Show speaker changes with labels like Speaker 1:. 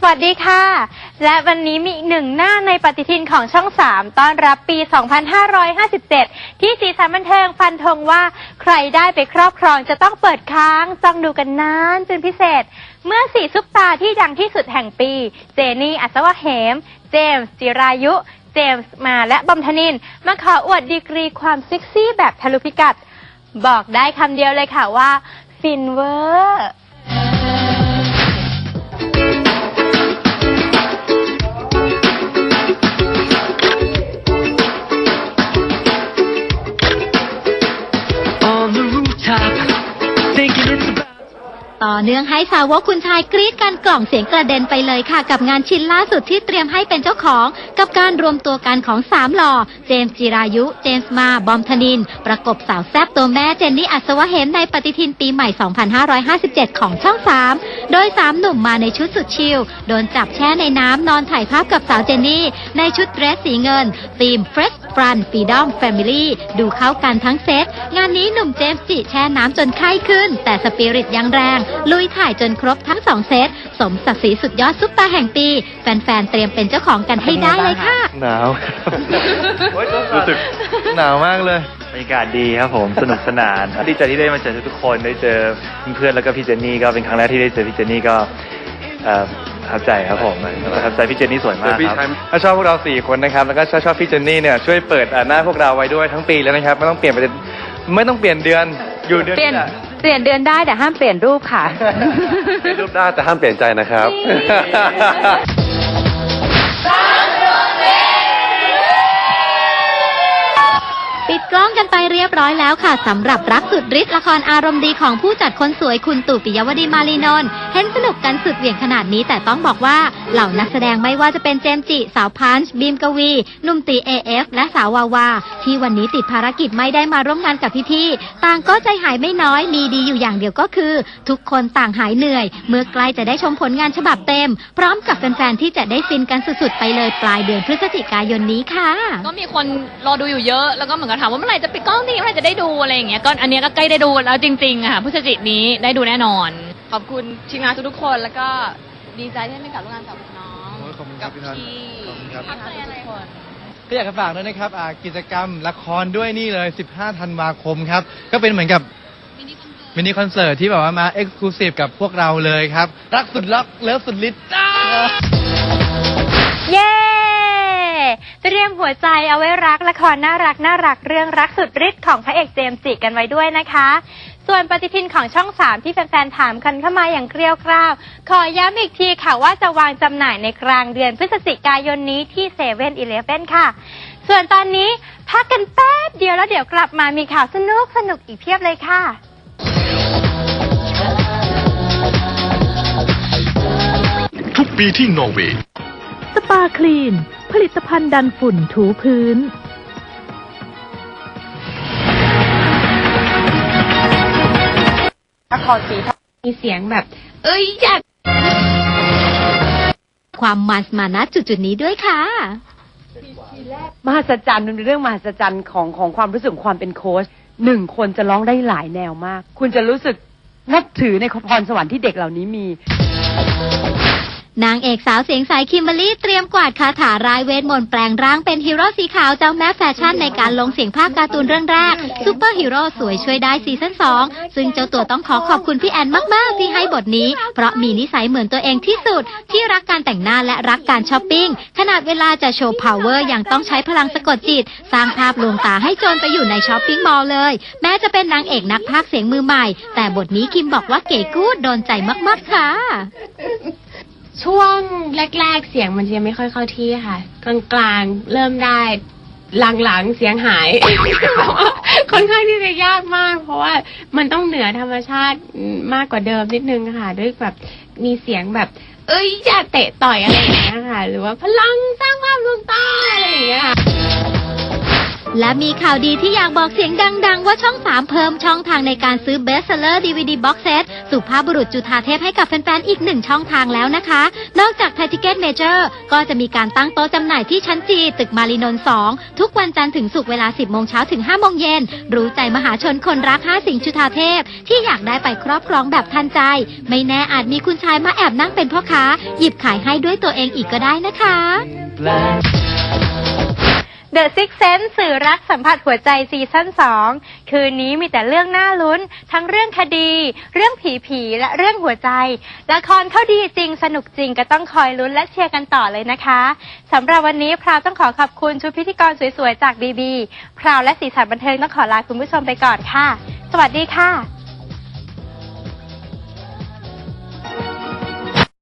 Speaker 1: สวัสดีค่ะ และวันนี้มีอีกหนึ่งหน้าในปฏิทินของช่อง 3 ต้อนรับปี 2557 ที่สีสันบันเทิงฟันธงว่าใครได้ไปครอบครองจะต้องเปิดค้างจ้องดูกันนานจนพิเศษ เมื่อสี่ซุปตาที่ดังที่สุดแห่งปี เจนี่ อัศวะเหม เจมส์จิรายุ เจมส์มาและบอมธนิน มาขออวดดีกรีความเซ็กซี่แบบทะลุพิกัด บอกได้คำเดียวเลยค่ะว่าฟินเวอร์
Speaker 2: top, thinking it's about.
Speaker 3: ต่อเนื่องให้สาวกคุณชายกรี๊ดกันกล่องเสียงกระเด็นไปเลยค่ะ กับงานชิ้นล่าสุดที่เตรียมให้เป็นเจ้าของ กับการรวมตัวกันของสามหล่อ เจมส์จิรายุ เจมส์มา บอมธนิน ประกบสาวแซบตัวแม่เจนนี่อัศวะเหมในปฏิทินปีใหม่ 2557 ของช่อง 3 โดยสามหนุ่มมาในชุดสุดชิลโดนจับแช่ในน้ำนอนถ่ายภาพกับสาวเจนนี่ ในชุดเดรสสีเงินธีม Fresh Fun Freedom Family ดูเข้ากันทั้งเซต งานนี้หนุ่มเจมส์จิแช่น้ำจนไข้ขึ้น แต่สปิริตยังแรง ลุยถ่ายจนครบทั้งสองเซต สมศักดิ์ศรีสุดยอดซุปตาแห่งปี แฟนๆ เตรียมเป็นเจ้าของกันให้ได้เลยค่ะ
Speaker 4: หนาวรู้สึกหนาวมากเลย
Speaker 5: บรรยากาศดีครับผมสนุกสนานดีใจที่ได้มาเจอทุกๆคนได้เจอเพื่อนๆแล้วก็พี่เจนนี่ก็เป็นครั้งแรกที่ได้เจอพี่เจนนี่ก็เอ่อประ ทับใจครับผมประทับใจพี่เจนนี่สวยมากครับ
Speaker 4: ถ้าชอบพวกเราสี่คนนะครับแล้วก็ถ้าชอบพี่เจนนี่เนี่ยช่วยเปิดอ่าหน้าพวกเราไว้ด้วยทั้งปีแล้วนะครับไม่ต้องเปลี่ยนไปไม่ต้องเปลี่ยนเดือนอยู่เดือน
Speaker 1: เปลี่ยน
Speaker 4: นี้แหละ
Speaker 1: เปลี่ยนเดือนได้แต่ห้ามเปลี่ยนรูปค่ะ
Speaker 4: เปลี่ยนรูปได้แต่ห้ามเปลี่ยนใจนะครับ
Speaker 3: ปิดกล้องกันไปเรียบร้อยแล้วค่ะสำหรับรักสุดฤทธิ์ละครอารมณ์ดีของผู้จัดคนสวยคุณตู่ปิยวดีมาลีนนท์เห็นสนุกกันสุดเหวี่ยงขนาดนี้แต่ต้องบอกว่าเหล่านักแสดงไม่ว่าจะเป็นเจมจิ สาวพันช์บีมกวีนุ่มตีเอฟและสาววาวา ที่วันนี้ติดภารกิจไม่ได้มาร่วมงานกับพี่ๆต่างก็ใจหายไม่น้อยมีดีอยู่อย่างเดียวก็คือ ทุกคนต่างหายเหนื่อย เมื่อใกล้จะได้ชมผลงานฉบับเต็ม พร้อมกับแฟนๆที่จะได้ฟินกันสุดๆไปเลยปลายเดือนพฤศจิกายนนี้ค่ะ
Speaker 6: ก็มีคนรอดูอยู่เยอะแล้วก็เหมือนกับถามว่าเมื่อไหร่จะปิดกล้องทีเมื่อไหร่จะได้ดูอะไรอย่างเงี้ยก็อันเนี้ยก็ใกล้ได้ดูแล้วจริงๆอะค่ะพฤศจิกนี้ได้ดูแน่นอน
Speaker 7: ขอบคุณทีมงานทุกๆคน แล้วก็ดีใจที่ได้มีโอกาสร่วมงานกับน้อง
Speaker 4: โอ้ยขอบคุณครั
Speaker 7: กับ
Speaker 4: พี่นัท
Speaker 7: พี่
Speaker 4: ขอบคุณครับ
Speaker 7: ทักใจอะไรทุกคน
Speaker 8: ก็อยากจะฝากด้วยนะครับอ่ากิจกรรมละครด้วยนี่เลย 15 ธันวาคมครับ ก็เป็นเหมือนกับมินิคอนเสิร์ตที่แบบว่ามาเอ็กซ์คลูซีฟกับพวกเราเลยครับ รักสุดรักเลิฟสุดฤทธิ์จ้า
Speaker 1: เย้ เตรียมหัวใจเอาไว้รักละครน่ารักน่ารักเรื่องรักสุดฤทธิ์ของพระเอกเจมส์จิกันไว้ด้วยนะคะ ส่วนปฏิทินของช่อง 3 ที่แฟนๆถามกันเข้ามาอย่างเกลียวกราวขอย้ำอีกทีค่ะว่าจะวางจำหน่ายในกลางเดือนพฤศจิกายนนี้ที่เซเว่นอีเลฟเว่นค่ะ ส่วนตอนนี้พักกันแป๊บเดียวแล้วเดี๋ยวกลับมามีข่าวสนุกสนุกๆอีกเพียบเลยค่ะ
Speaker 9: ทุกปีที่นอร์เวย์
Speaker 10: สปาคลีน ผลิตภัณฑ์ดันฝุ่นถูพื้น
Speaker 7: มีเสียงแบบ เอ้ยอยาก
Speaker 3: ความมันมาณจุดจุดๆนี้ด้วยค่ะ
Speaker 11: มหัศจรรย์มันเป็นเรื่องมหัศจรรย์ของของความรู้สึกของความเป็นโค้ชหนึ่งคนจะร้องได้หลายแนวมาก คุณจะรู้สึกนับถือในพรสวรรค์ที่เด็กเหล่านี้มี
Speaker 3: นางเอกสาวเสียงใสคิมเบอรี่เตรียมกวาดคาถารายเวทมนต์แปลงร่างเป็นฮีโร่สีขาวเจ้าแม่แฟชั่นในการลงเสียงภาคการ์ตูนเรื่องแรกซูเปอร์ฮีโร่สวยช่วยได้ซีซั่น2 ซึ่งเจ้าตัวต้องขอขอบคุณพี่แอนมาก ๆ ที่ให้บทนี้ เพราะมีนิสัยเหมือนตัวเองที่สุด ที่รักการแต่งหน้าและรักการช้อปปิ้ง ขนาดเวลาจะโชว์ power ยังต้องใช้พลังสะกดจิต สร้างภาพลวงตาให้โจรไปอยู่ในช้อปปิ้งมอลล์เลย แม้จะเป็นนางเอกนักพากย์เสียงมือใหม่ แต่บทนี้คิมบอกว่าเก๋กูดโดนใจมาก ๆ ค่ะ
Speaker 7: ช่วงแรก ๆ เสียงมันจะยังไม่ค่อยเข้าที่ค่ะ กลางๆเริ่มได้หลังๆเสียงหาย ค่อนข้างที่จะยากมาก เพราะว่ามันต้องเหนือธรรมชาติมากกว่าเดิมนิดนึงค่ะ ด้วยแบบมีเสียงแบบ เอ้ยอย่าเตะต่อยอะไรอย่างเงี้ยค่ะ หรือว่าพลังสร้างความลวงต้อะไรอย่างเงี้ยค่ะ
Speaker 3: และมีข่าวดีที่อยากบอกเสียงดัง ๆ ว่าช่อง 3 เพิ่มช่องทางในการซื้อ Best Seller DVD Box Set สุภาพบุรุษจุธาเทพให้กับแฟน ๆ อีกหนึ่งช่องทางแล้วนะคะ นอกจากไทยทิเก็ตเมเจอร์ก็จะมีการตั้งโต๊ะจำหน่ายที่ชั้นจีตึกมารีนนท์2ทุกวันจันทร์ถึงศุกร์เวลา 10 โมงเช้าถึง 5 โมงเย็น รู้ใจมหาชนคนรัก 5 สิงจุธาเทพ ที่อยากได้ไปครอบครองแบบทันใจ ไม่แน่อาจมีคุณชายมาแอบนั่งเป็นพ่อค้าหยิบขายให้ด้วยตัวเองอีกก็ได้นะคะ
Speaker 1: The Six Sense สื่อรักสัมผัสหัวใจซีซั่น2 คืนนี้มีแต่เรื่องน่าลุ้น ทั้งเรื่องคดี เรื่องผีผีและเรื่องหัวใจ ละครเขาดีจริงสนุกจริงก็ต้องคอยลุ้นและเชียร์กันต่อเลยนะคะสำหรับวันนี้พราวต้องขอขอบคุณชุดพิธีกรสวยๆจากบีบีพราวและสีสันบันเทิงต้องขอลาคุณผู้ชมไปก่อนค่ะ สวัสดีค่ะ